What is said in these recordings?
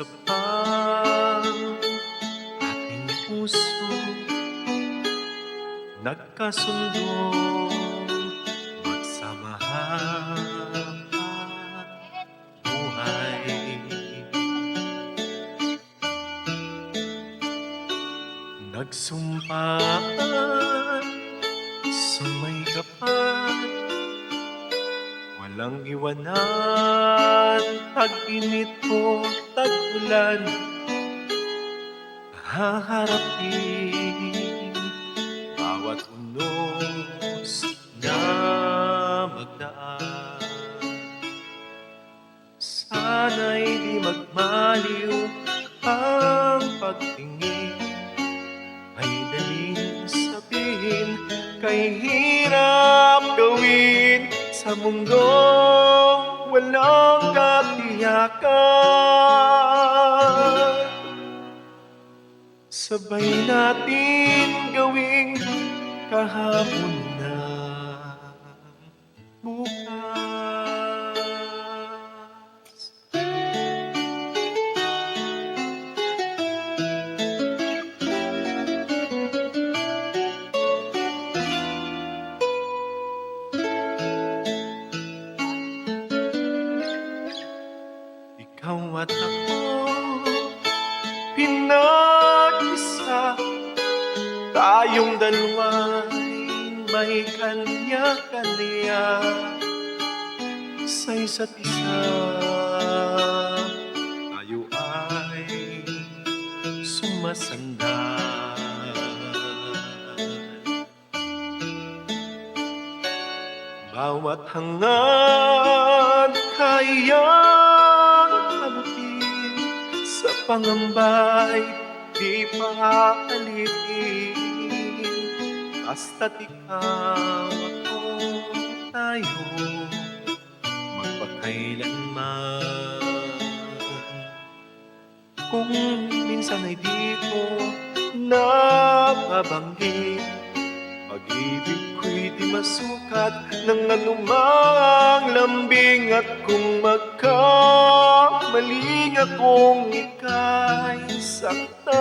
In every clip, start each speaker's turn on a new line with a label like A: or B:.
A: Sa pang ating puso. Nagkasundo Magsama buhay. Nagsumpaan sa may kapat Walang iwanan Tag-init o tag-ulan. Haharapin Bawat unos na magdaan. Sana'y di magmaliw ang pagtingin. Ay daling sabihin Kay hirap gawin Sa mundong walang katiyakan. Sabay natin gawing kahapon na Ikaw at ako pinag-isa. Tayong dalawa'y may kanya-kanya. Sa isa't isa Tayo ay sumasandal Bawat hangad Sa pangambay di paalitin Basta't ikaw ako tayo Magpakailanman. Kung minsan ay di ko nababanggit Pag-ibig ko'y di masukat ng anumang lambing At kung magkamaling akong ika'y saktan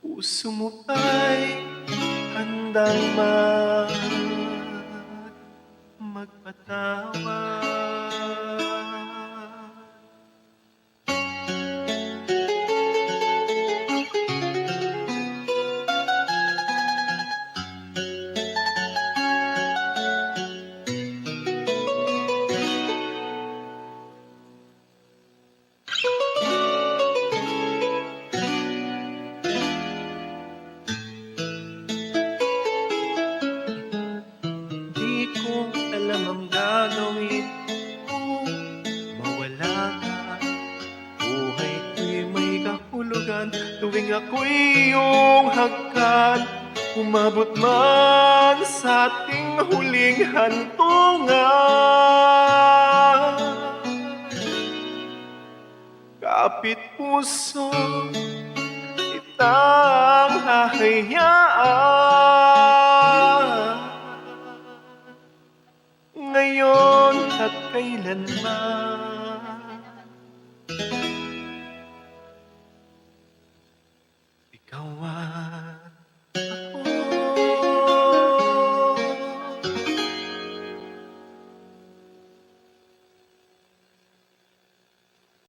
A: Puso mo ba'y handang mag magpatawad? Kahulugan tuwing ako'y iyong hagkan Umabot man sa ating huling hantungan. Kapit puso kitang hahayaan. Ngayon at kailanman 港湾